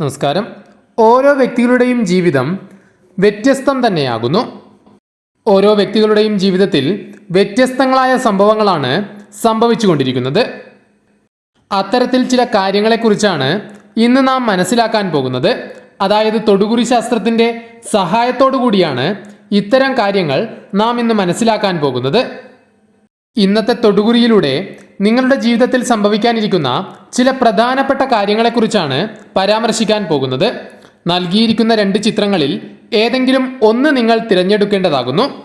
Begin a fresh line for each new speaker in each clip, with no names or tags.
നമസ്കാരം. ഓരോ വ്യക്തികളുടെയും ജീവിതം വ്യത്യസ്തം തന്നെയാകുന്നു. ഓരോ വ്യക്തികളുടെയും ജീവിതത്തിൽ വ്യത്യസ്തങ്ങളായ സംഭവങ്ങളാണ് സംഭവിച്ചുകൊണ്ടിരിക്കുന്നത്. അത്തരത്തിൽ ചില കാര്യങ്ങളെക്കുറിച്ചാണ് ഇന്ന് നാം മനസ്സിലാക്കാൻ പോകുന്നത്. അതായത് തൊടുകുറി ശാസ്ത്രത്തിന്റെ സഹായത്തോടു കൂടിയാണ് ഇത്തരം കാര്യങ്ങൾ നാം ഇന്ന് മനസ്സിലാക്കാൻ പോകുന്നത്. ഇന്നത്തെ തൊടുകുറിയിലൂടെ നിങ്ങളുടെ ജീവിതത്തിൽ സംഭവിക്കാനിരിക്കുന്ന ചില പ്രധാനപ്പെട്ട കാര്യങ്ങളെക്കുറിച്ചാണ് പരാമർശിക്കാൻ പോകുന്നത്. നൽകിയിരിക്കുന്ന രണ്ട് ചിത്രങ്ങളിൽ ഏതെങ്കിലും ഒന്ന് നിങ്ങൾ തിരഞ്ഞെടുക്കേണ്ടതാകുന്നു.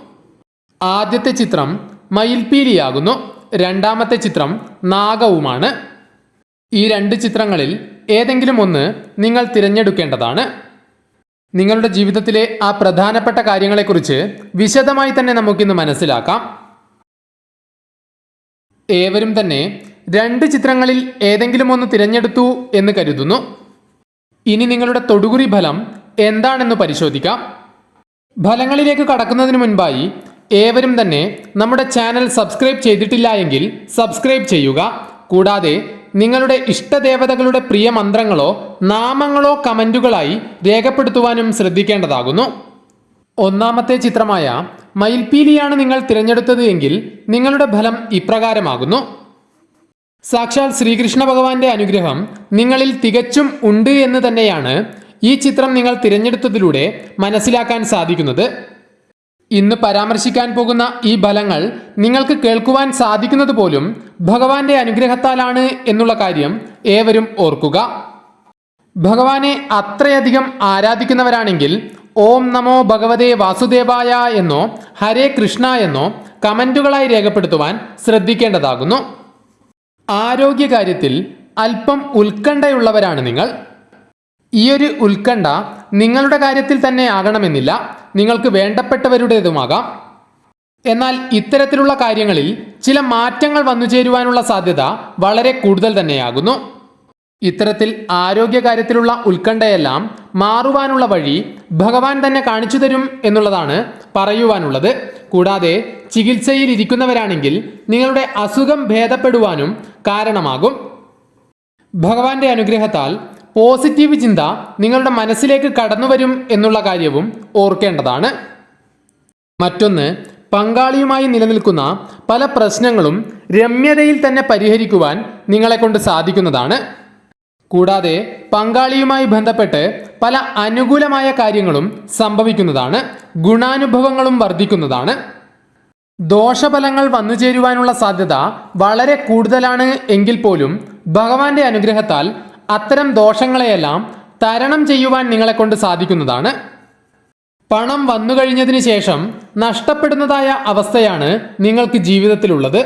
ആദ്യത്തെ ചിത്രം മയിൽപീലിയാകുന്നു. രണ്ടാമത്തെ ചിത്രം നാഗവുമാണ്. ഈ രണ്ട് ചിത്രങ്ങളിൽ ഏതെങ്കിലും ഒന്ന് നിങ്ങൾ തിരഞ്ഞെടുക്കേണ്ടതാണ്. നിങ്ങളുടെ ജീവിതത്തിലെ ആ പ്രധാനപ്പെട്ട കാര്യങ്ങളെക്കുറിച്ച് വിശദമായി തന്നെ നമുക്കിന്ന് മനസ്സിലാക്കാം. ഏവരും തന്നെ രണ്ട് ചിത്രങ്ങളിൽ ഏതെങ്കിലും ഒന്ന് തിരഞ്ഞെടുത്തു എന്ന് കരുതുന്നു. ഇനി നിങ്ങളുടെ തൊടുകുറി ഫലം എന്താണെന്ന് പരിശോധിക്കാം. ഫലങ്ങളിലേക്ക് കടക്കുന്നതിന് മുൻപായി ഏവരും തന്നെ നമ്മുടെ ചാനൽ സബ്സ്ക്രൈബ് ചെയ്തിട്ടില്ല എങ്കിൽ സബ്സ്ക്രൈബ് ചെയ്യുക. കൂടാതെ നിങ്ങളുടെ ഇഷ്ടദേവതകളുടെ പ്രിയ മന്ത്രങ്ങളോ നാമങ്ങളോ കമന്റുകളായി രേഖപ്പെടുത്തുവാനും ശ്രദ്ധിക്കേണ്ടതാകുന്നു. ഒന്നാമത്തെ ചിത്രമായ മയിൽപ്പീലിയാണ് നിങ്ങൾ തിരഞ്ഞെടുത്തത് എങ്കിൽ നിങ്ങളുടെ ഫലം ഇപ്രകാരമാകുന്നു. സാക്ഷാൽ ശ്രീകൃഷ്ണ ഭഗവാന്റെ അനുഗ്രഹം നിങ്ങളിൽ തികച്ചും ഉണ്ട് എന്ന് തന്നെയാണ് ഈ ചിത്രം നിങ്ങൾ തിരഞ്ഞെടുത്തതിലൂടെ മനസ്സിലാക്കാൻ സാധിക്കുന്നത്. ഇന്ന് പരാമർശിക്കാൻ പോകുന്ന ഈ ഫലങ്ങൾ നിങ്ങൾക്ക് കേൾക്കുവാൻ സാധിക്കുന്നത് പോലും ഭഗവാന്റെ അനുഗ്രഹത്താലാണ് എന്നുള്ള കാര്യം ഏവരും ഓർക്കുക. ഭഗവാനെ അത്രയധികം ആരാധിക്കുന്നവരാണെങ്കിൽ ഓം നമോ ഭഗവതേ വാസുദേവായ എന്നോ ഹരേ കൃഷ്ണ എന്നോ കമന്റുകളായി രേഖപ്പെടുത്തുവാൻ ശ്രദ്ധിക്കേണ്ടതാകുന്നു. ആരോഗ്യകാര്യത്തിൽ അല്പം ഉത്കണ്ഠയുള്ളവരാണ് നിങ്ങൾ. ഈയൊരു ഉത്കണ്ഠ നിങ്ങളുടെ കാര്യത്തിൽ തന്നെ ആകണമെന്നില്ല. നിങ്ങൾക്ക് വേണ്ടപ്പെട്ടവരുടേതുമാകാം. എന്നാൽ ഇത്തരത്തിലുള്ള കാര്യങ്ങളിൽ ചില മാറ്റങ്ങൾ വന്നു ചേരുവാനുള്ള സാധ്യത വളരെ കൂടുതൽ തന്നെയാകുന്നു. ഇത്തരത്തിൽ ആരോഗ്യകാര്യത്തിലുള്ള ഉത്കണ്ഠയെല്ലാം മാറുവാനുള്ള വഴി ഭഗവാൻ തന്നെ കാണിച്ചു തരും എന്നുള്ളതാണ് പറയുവാനുള്ളത്. കൂടാതെ ചികിത്സയിൽ ഇരിക്കുന്നവരാണെങ്കിൽ നിങ്ങളുടെ അസുഖം ഭേദപ്പെടുവാനും കാരണമാകും. ഭഗവാന്റെ അനുഗ്രഹത്താൽ പോസിറ്റീവ് ചിന്ത നിങ്ങളുടെ മനസ്സിലേക്ക് കടന്നുവരും എന്നുള്ള കാര്യവും ഓർക്കേണ്ടതാണ്. മറ്റൊന്ന് പങ്കാളിയുമായി നിലനിൽക്കുന്ന പല പ്രശ്നങ്ങളും രമ്യതയിൽ തന്നെ പരിഹരിക്കുവാൻ നിങ്ങളെ കൊണ്ട് സാധിക്കുന്നതാണ്. കൂടാതെ പങ്കാളിയുമായി ബന്ധപ്പെട്ട് പല അനുകൂലമായ കാര്യങ്ങളും സംഭവിക്കുന്നതാണ് ഗുണാനുഭവങ്ങളും വർദ്ധിക്കുന്നതാണ്. ദോഷഫലങ്ങൾ വന്നു ചേരുവാനുള്ള സാധ്യത വളരെ കൂടുതലാണ് എങ്കിൽ പോലും ഭഗവാന്റെ അനുഗ്രഹത്താൽ അത്തരം ദോഷങ്ങളെയെല്ലാം തരണം ചെയ്യുവാൻ നിങ്ങളെ കൊണ്ട് സാധിക്കുന്നതാണ്. പണം വന്നു കഴിഞ്ഞതിന് ശേഷം നഷ്ടപ്പെടുന്നതായ അവസ്ഥയാണ് നിങ്ങൾക്ക് ജീവിതത്തിലുള്ളത്.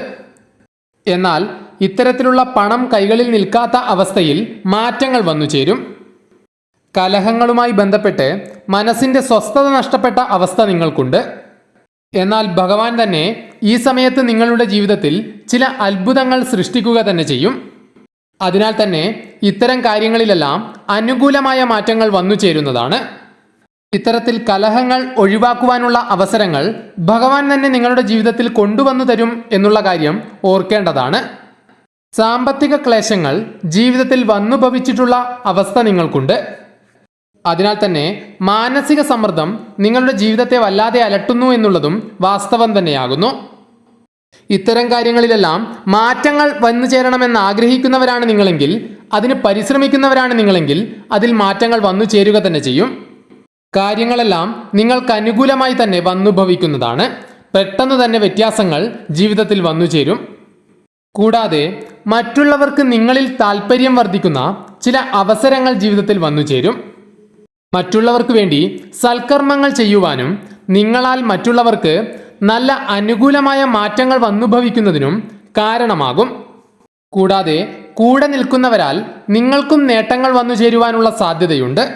എന്നാൽ ഇത്തരത്തിലുള്ള പണം കൈകളിൽ നിൽക്കാത്ത അവസ്ഥയിൽ മാറ്റങ്ങൾ വന്നു ചേരും. കലഹങ്ങളുമായി ബന്ധപ്പെട്ട് മനസ്സിന്റെ സ്വസ്ഥത നഷ്ടപ്പെട്ട അവസ്ഥ നിങ്ങൾക്കുണ്ട്. എന്നാൽ ഭഗവാൻ തന്നെ ഈ സമയത്ത് നിങ്ങളുടെ ജീവിതത്തിൽ ചില അത്ഭുതങ്ങൾ സൃഷ്ടിക്കുക തന്നെ ചെയ്യും. അതിനാൽ തന്നെ ഇത്തരം കാര്യങ്ങളിലെല്ലാം അനുകൂലമായ മാറ്റങ്ങൾ വന്നു ചേരുന്നതാണ്. ഇത്തരത്തിൽ കലഹങ്ങൾ ഒഴിവാക്കുവാനുള്ള അവസരങ്ങൾ ഭഗവാൻ തന്നെ നിങ്ങളുടെ ജീവിതത്തിൽ കൊണ്ടുവന്നു തരും എന്നുള്ള കാര്യം ഓർക്കേണ്ടതാണ്. സാമ്പത്തിക ക്ലേശങ്ങൾ ജീവിതത്തിൽ വന്നു ഭവിച്ചിട്ടുള്ള അവസ്ഥ നിങ്ങൾക്കുണ്ട്. അതിനാൽ തന്നെ മാനസിക സമ്മർദ്ദം നിങ്ങളുടെ ജീവിതത്തെ വല്ലാതെ അലട്ടുന്നു എന്നുള്ളതും വാസ്തവം തന്നെയാകുന്നു. ഇത്തരം കാര്യങ്ങളിലെല്ലാം മാറ്റങ്ങൾ വന്നു ചേരണമെന്ന് ആഗ്രഹിക്കുന്നവരാണ് നിങ്ങളെങ്കിൽ അതിന് പരിശ്രമിക്കുന്നവരാണ് നിങ്ങളെങ്കിൽ അതിൽ മാറ്റങ്ങൾ വന്നു ചേരുക തന്നെ ചെയ്യും. കാര്യങ്ങളെല്ലാം നിങ്ങൾക്ക് അനുകൂലമായി തന്നെ വന്നു ഭവിക്കുന്നതാണ്. പെട്ടെന്ന് തന്നെ വ്യത്യാസങ്ങൾ ജീവിതത്തിൽ വന്നു ചേരും. കൂടാതെ മറ്റുള്ളവർക്ക് നിങ്ങളിൽ താല്പര്യം വർദ്ധിക്കുന്ന ചില അവസരങ്ങൾ ജീവിതത്തിൽ വന്നു ചേരും. മറ്റുള്ളവർക്ക് വേണ്ടി സൽക്കർമ്മങ്ങൾ ചെയ്യുവാനും നിങ്ങളാൽ മറ്റുള്ളവർക്ക് നല്ല അനുകൂലമായ മാറ്റങ്ങൾ വന്നുഭവിക്കുന്നതിനും കാരണമാകും. കൂടാതെ കൂടെ നിൽക്കുന്നവരാൽ നിങ്ങൾക്കും നേട്ടങ്ങൾ വന്നു ചേരുവാനുള്ള സാധ്യതയുണ്ട്.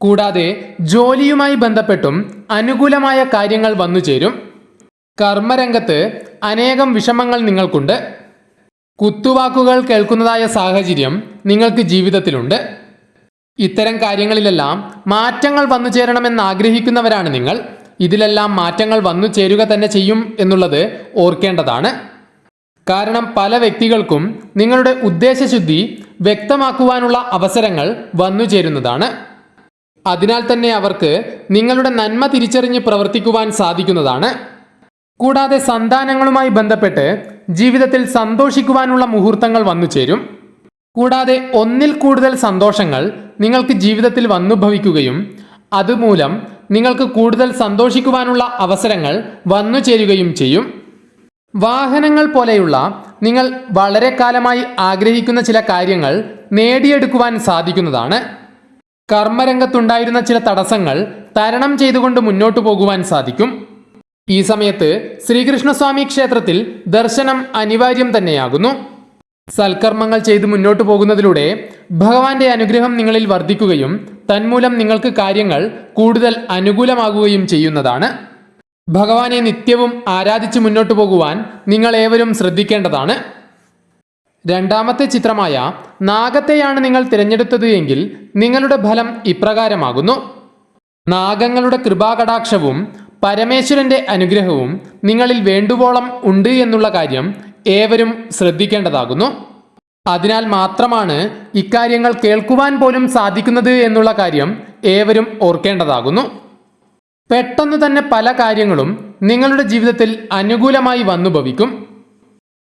കൂടാതെ ജോലിയുമായി ബന്ധപ്പെട്ടും അനുകൂലമായ കാര്യങ്ങൾ വന്നു ചേരും. കർമ്മരംഗത്ത് അനേകം വിഷമങ്ങൾ നിങ്ങൾക്കുണ്ട്. കുത്തുവാക്കുകൾ കേൾക്കുന്നതായ സാഹചര്യം നിങ്ങൾക്ക് ജീവിതത്തിലുണ്ട്. ഇത്തരം കാര്യങ്ങളിലെല്ലാം മാറ്റങ്ങൾ വന്നു ചേരണമെന്ന് ആഗ്രഹിക്കുന്നവരാണ് നിങ്ങൾ. ഇതിലെല്ലാം മാറ്റങ്ങൾ വന്നു ചേരുക തന്നെ ചെയ്യും എന്നുള്ളത് ഓർക്കേണ്ടതാണ്. കാരണം പല വ്യക്തികൾക്കും നിങ്ങളുടെ ഉദ്ദേശശുദ്ധി വ്യക്തമാക്കുവാനുള്ള അവസരങ്ങൾ വന്നു ചേരുന്നതാണ്. അതിനാൽ തന്നെ അവർക്ക് നിങ്ങളുടെ നന്മ തിരിച്ചറിഞ്ഞ് പ്രവർത്തിക്കുവാൻ സാധിക്കുന്നതാണ്. കൂടാതെ സന്താനങ്ങളുമായി ബന്ധപ്പെട്ട് ജീവിതത്തിൽ സന്തോഷിക്കുവാനുള്ള മുഹൂർത്തങ്ങൾ വന്നു ചേരും. കൂടാതെ ഒന്നിൽ കൂടുതൽ സന്തോഷങ്ങൾ നിങ്ങൾക്ക് ജീവിതത്തിൽ വന്നുഭവിക്കുകയും അതുമൂലം നിങ്ങൾക്ക് കൂടുതൽ സന്തോഷിക്കുവാനുള്ള അവസരങ്ങൾ വന്നു ചേരുകയും ചെയ്യും. വാഹനങ്ങൾ പോലെയുള്ള നിങ്ങൾ വളരെ കാലമായി ആഗ്രഹിക്കുന്ന ചില കാര്യങ്ങൾ നേടിയെടുക്കുവാൻ സാധിക്കുന്നതാണ്. കർമ്മരംഗത്തുണ്ടായിരുന്ന ചില തടസ്സങ്ങൾ തരണം ചെയ്തുകൊണ്ട് മുന്നോട്ടു പോകുവാൻ സാധിക്കും. ഈ സമയത്ത് ശ്രീകൃഷ്ണസ്വാമി ക്ഷേത്രത്തിൽ ദർശനം അനിവാര്യം തന്നെയാകുന്നു. സൽക്കർമ്മങ്ങൾ ചെയ്ത് മുന്നോട്ടു പോകുന്നതിലൂടെ ഭഗവാന്റെ അനുഗ്രഹം നിങ്ങളിൽ വർദ്ധിക്കുകയും തന്മൂലം നിങ്ങൾക്ക് കാര്യങ്ങൾ കൂടുതൽ അനുകൂലമാകുകയും ചെയ്യുന്നതാണ്. ഭഗവാനെ നിത്യവും ആരാധിച്ച് മുന്നോട്ടു പോകുവാൻ നിങ്ങൾ ഏവരും ശ്രദ്ധിക്കേണ്ടതാണ്. രണ്ടാമത്തെ ചിത്രമായ നാഗത്തെയാണ് നിങ്ങൾ തിരഞ്ഞെടുത്തത് എങ്കിൽ നിങ്ങളുടെ ഫലം ഇപ്രകാരമാകുന്നു. നാഗങ്ങളുടെ കൃപാകടാക്ഷവും പരമേശ്വരന്റെ അനുഗ്രഹവും നിങ്ങളിൽ വേണ്ടുവോളം ഉണ്ട് എന്നുള്ള കാര്യം ഏവരും ശ്രദ്ധിക്കേണ്ടതാകുന്നു. അതിനാൽ മാത്രമാണ് ഇക്കാര്യങ്ങൾ കേൾക്കുവാൻ പോലും സാധിക്കുന്നത് എന്നുള്ള കാര്യം ഏവരും ഓർക്കേണ്ടതാകുന്നു. പെട്ടെന്ന് തന്നെ പല കാര്യങ്ങളും നിങ്ങളുടെ ജീവിതത്തിൽ അനുകൂലമായി വന്നു ഭവിക്കും.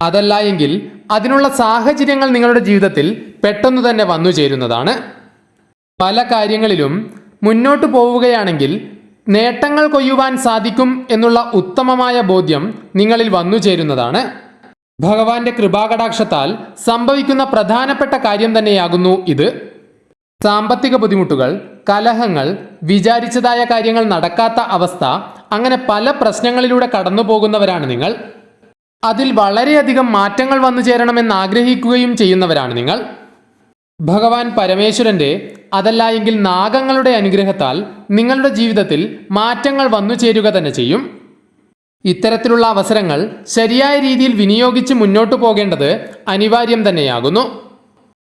അതല്ല എങ്കിൽ അതിനുള്ള സാഹചര്യങ്ങൾ നിങ്ങളുടെ ജീവിതത്തിൽ പെട്ടെന്ന് തന്നെ വന്നു ചേരുന്നതാണ്. പല കാര്യങ്ങളിലും മുന്നോട്ട് പോവുകയാണെങ്കിൽ നേട്ടങ്ങൾ കൊയ്യുവാൻ സാധിക്കും എന്നുള്ള ഉത്തമമായ ബോധ്യം നിങ്ങളിൽ വന്നു ചേരുന്നതാണ്. ഭഗവാന്റെ കൃപാകടാക്ഷത്താൽ സംഭവിക്കുന്ന പ്രധാനപ്പെട്ട കാര്യം തന്നെയാകുന്നു ഇത്. സാമ്പത്തിക ബുദ്ധിമുട്ടുകൾ കലഹങ്ങൾ വിചാരിച്ചതായ കാര്യങ്ങൾ നടക്കാത്ത അവസ്ഥ അങ്ങനെ പല പ്രശ്നങ്ങളിലൂടെ കടന്നു പോകുന്നവരാണ് നിങ്ങൾ. അതിൽ വളരെയധികം മാറ്റങ്ങൾ വന്നു ചേരണമെന്ന് ആഗ്രഹിക്കുകയും ചെയ്യുന്നവരാണ് നിങ്ങൾ. ഭഗവാൻ പരമേശ്വരന്റെ അതല്ല എങ്കിൽ നാഗങ്ങളുടെ അനുഗ്രഹത്താൽ നിങ്ങളുടെ ജീവിതത്തിൽ മാറ്റങ്ങൾ വന്നു ചേരുക തന്നെ ചെയ്യും. ഇത്തരത്തിലുള്ള അവസരങ്ങൾ ശരിയായ രീതിയിൽ വിനിയോഗിച്ച് മുന്നോട്ടു പോകേണ്ടത് അനിവാര്യം തന്നെയാകുന്നു.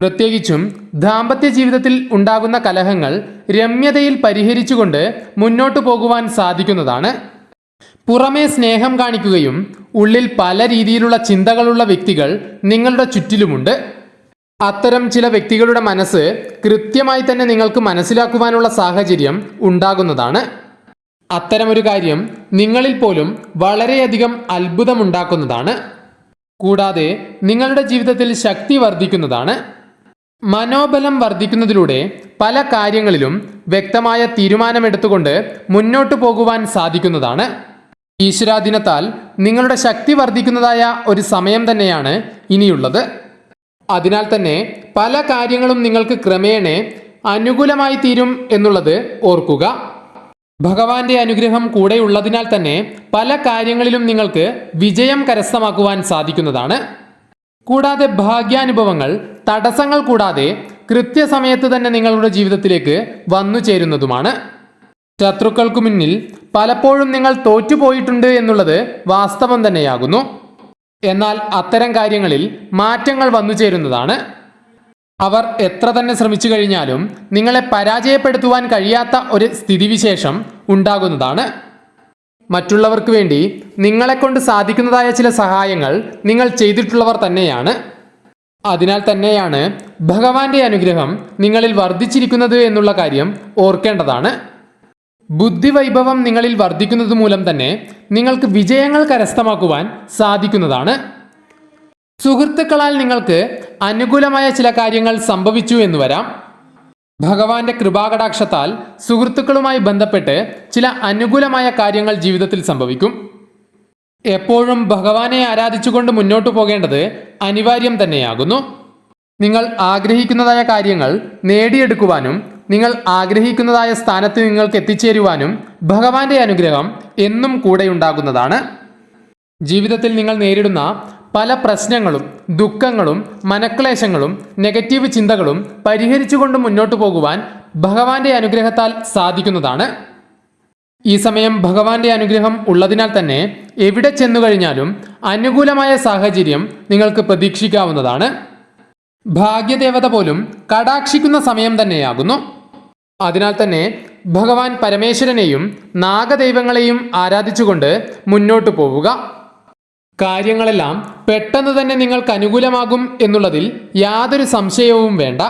പ്രത്യേകിച്ചും ദാമ്പത്യ ജീവിതത്തിൽ ഉണ്ടാകുന്ന കലഹങ്ങൾ രമ്യതയിൽ പരിഹരിച്ചുകൊണ്ട് മുന്നോട്ടു പോകുവാൻ സാധിക്കുന്നതാണ്. പുറമേ സ്നേഹം കാണിക്കുകയും ഉള്ളിൽ പല രീതിയിലുള്ള ചിന്തകളുള്ള വ്യക്തികൾ നിങ്ങളുടെ ചുറ്റിലുമുണ്ട്. അത്തരം ചില വ്യക്തികളുടെ മനസ്സ് കൃത്യമായി തന്നെ നിങ്ങൾക്ക് മനസ്സിലാക്കുവാനുള്ള സാഹചര്യം ഉണ്ടാകുന്നതാണ്. അത്തരമൊരു കാര്യം നിങ്ങളിൽ പോലും വളരെയധികം അത്ഭുതമുണ്ടാക്കുന്നതാണ്. കൂടാതെ നിങ്ങളുടെ ജീവിതത്തിൽ ശക്തി വർദ്ധിക്കുന്നതാണ്. മനോബലം വർദ്ധിക്കുന്നതിലൂടെ പല കാര്യങ്ങളിലും വ്യക്തമായ തീരുമാനമെടുത്തുകൊണ്ട് മുന്നോട്ടു പോകുവാൻ സാധിക്കുന്നതാണ്. ഈശ്വരാധീനത്താൽ നിങ്ങളുടെ ശക്തി വർദ്ധിക്കുന്നതായ ഒരു സമയം തന്നെയാണ് ഇനിയുള്ളത്. അതിനാൽ തന്നെ പല കാര്യങ്ങളും നിങ്ങൾക്ക് ക്രമേണ അനുകൂലമായി തീരും എന്നുള്ളത് ഓർക്കുക. ഭഗവാന്റെ അനുഗ്രഹം കൂടെയുള്ളതിനാൽ തന്നെ പല കാര്യങ്ങളിലും നിങ്ങൾക്ക് വിജയം കരസ്ഥമാക്കുവാൻ സാധിക്കുന്നതാണ്. കൂടാതെ ഭാഗ്യാനുഭവങ്ങൾ തടസ്സങ്ങൾ കൂടാതെ കൃത്യസമയത്ത് തന്നെ നിങ്ങളുടെ ജീവിതത്തിലേക്ക് വന്നു ചേരുന്നതുമാണ്. ശത്രുക്കൾക്ക് മുന്നിൽ പലപ്പോഴും നിങ്ങൾ തോറ്റുപോയിട്ടുണ്ട് എന്നുള്ളത് വാസ്തവം തന്നെയാകുന്നു. എന്നാൽ അത്തരം കാര്യങ്ങളിൽ മാറ്റങ്ങൾ വന്നു ചേരുന്നതാണ്. അവർ എത്ര തന്നെ ശ്രമിച്ചു കഴിഞ്ഞാലും നിങ്ങളെ പരാജയപ്പെടുത്തുവാൻ കഴിയാത്ത ഒരു സ്ഥിതിവിശേഷം ഉണ്ടാകുന്നതാണ്. മറ്റുള്ളവർക്ക് വേണ്ടി നിങ്ങളെക്കൊണ്ട് സാധിക്കുന്നതായ ചില സഹായങ്ങൾ നിങ്ങൾ ചെയ്തിട്ടുള്ളവർ തന്നെയാണ്. അതിനാൽ തന്നെയാണ് ഭഗവാന്റെ അനുഗ്രഹം നിങ്ങളിൽ വർദ്ധിച്ചിരിക്കുന്നത് എന്നുള്ള കാര്യം ഓർക്കേണ്ടതാണ്. ബുദ്ധിവൈഭവം നിങ്ങളിൽ വർദ്ധിക്കുന്നത് മൂലം തന്നെ നിങ്ങൾക്ക് വിജയങ്ങൾ കരസ്ഥമാക്കുവാൻ സാധിക്കുന്നതാണ്. സുഹൃത്തുക്കളാൽ നിങ്ങൾക്ക് അനുകൂലമായ ചില കാര്യങ്ങൾ സംഭവിച്ചു എന്ന് വരാം. ഭഗവാന്റെ കൃപാകടാക്ഷത്താൽ സുഹൃത്തുക്കളുമായി ബന്ധപ്പെട്ട് ചില അനുകൂലമായ കാര്യങ്ങൾ ജീവിതത്തിൽ സംഭവിക്കും. എപ്പോഴും ഭഗവാനെ ആരാധിച്ചുകൊണ്ട് മുന്നോട്ടു പോകേണ്ടത് അനിവാര്യം തന്നെയാകുന്നു. നിങ്ങൾ ആഗ്രഹിക്കുന്നതായ കാര്യങ്ങൾ നേടിയെടുക്കുവാനും നിങ്ങൾ ആഗ്രഹിക്കുന്നതായ സ്ഥാനത്ത് നിങ്ങൾക്ക് എത്തിച്ചേരുവാനും ഭഗവാന്റെ അനുഗ്രഹം എന്നും കൂടെയുണ്ടാകുന്നതാണ്. ജീവിതത്തിൽ നിങ്ങൾ നേരിടുന്ന പല പ്രശ്നങ്ങളും ദുഃഖങ്ങളും മനക്ലേശങ്ങളും നെഗറ്റീവ് ചിന്തകളും പരിഹരിച്ചുകൊണ്ട് മുന്നോട്ടു പോകുവാൻ ഭഗവാന്റെ അനുഗ്രഹത്താൽ സാധിക്കുന്നതാണ്. ഈ സമയം ഭഗവാന്റെ അനുഗ്രഹം ഉള്ളതിനാൽ തന്നെ എവിടെ ചെന്നു കഴിഞ്ഞാലും അനുകൂലമായ സാഹചര്യം നിങ്ങൾക്ക് പ്രതീക്ഷിക്കാവുന്നതാണ്. ഭാഗ്യദേവത പോലും കടാക്ഷിക്കുന്ന സമയം തന്നെയാകുന്നു. അതിനാൽ തന്നെ ഭഗവാൻ പരമേശ്വരനെയും നാഗദൈവങ്ങളെയും ആരാധിച്ചുകൊണ്ട് മുന്നോട്ടു പോവുക. കാര്യങ്ങളെല്ലാം പെട്ടെന്ന് തന്നെ നിങ്ങൾക്ക് അനുകൂലമാകും എന്നുള്ളതിൽ യാതൊരു സംശയവും വേണ്ട.